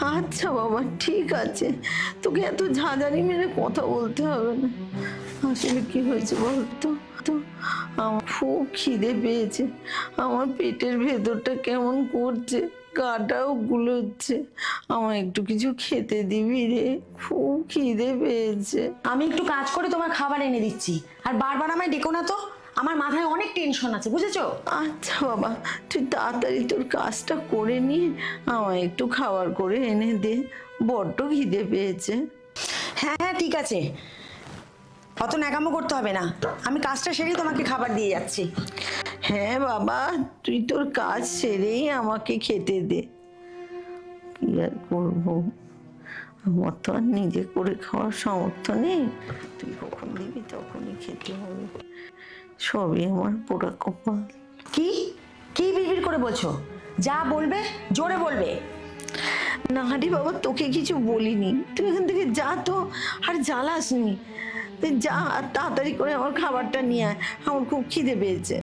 আচ্ছা বাবা, ঠিক আছে। তোকে এত ঝাঁঝানি মেরে কথা বলতে হবে না। আসলে কি হয়েছে বলতো? তো আমার খুব খিদে পেয়েছে। আমার পেটের ভেতরটা কেমন করছে, গাটাও গুলোচ্ছে। আমার একটু কিছু খেতে দিবি রে। খুব খিদে পেয়েছে। আমি একটু কাজ করে তোমার খাবার এনে দিচ্ছি। আর বারবার আমায় ডেকো না তো। আমার মাথায় অনেক টেনশন আছে বুঝেছ? আচ্ছা বাবা তুই তাড়াতাড়ি তোর কাজটা করে নিয়ে আমায় একটু খাবার করে এনে দে। বড্ড খিদে পেয়েছে। হ্যাঁ হ্যাঁ ঠিক আছে। অত ন্যাকামো করতে হবে না। আমি কাজটা সেরেই তোমাকে খাবার দিয়ে যাচ্ছি। হ্যাঁ বাবা তুই তোর কাজ সেরেই আমাকে খেতে দে। কি আর করব? আমার তো আর নিজে করে খাওয়ার সামর্থ্য নেই। তুই কখন দিবি তখনই খেতে হবে। সবই আমার পোড়া কপাল। কি? কি বিড়বিড় করে বলছো? যা বলবে জোরে বলবে। না রে বাবা তোকে কিছু বলিনি। তুই এখান থেকে যা তো আর জ্বালাসনি। তুই যা আর তাড়াতাড়ি করে আমার খাবারটা নিয়ে আয়। আমার খুব খিদে পেয়েছে।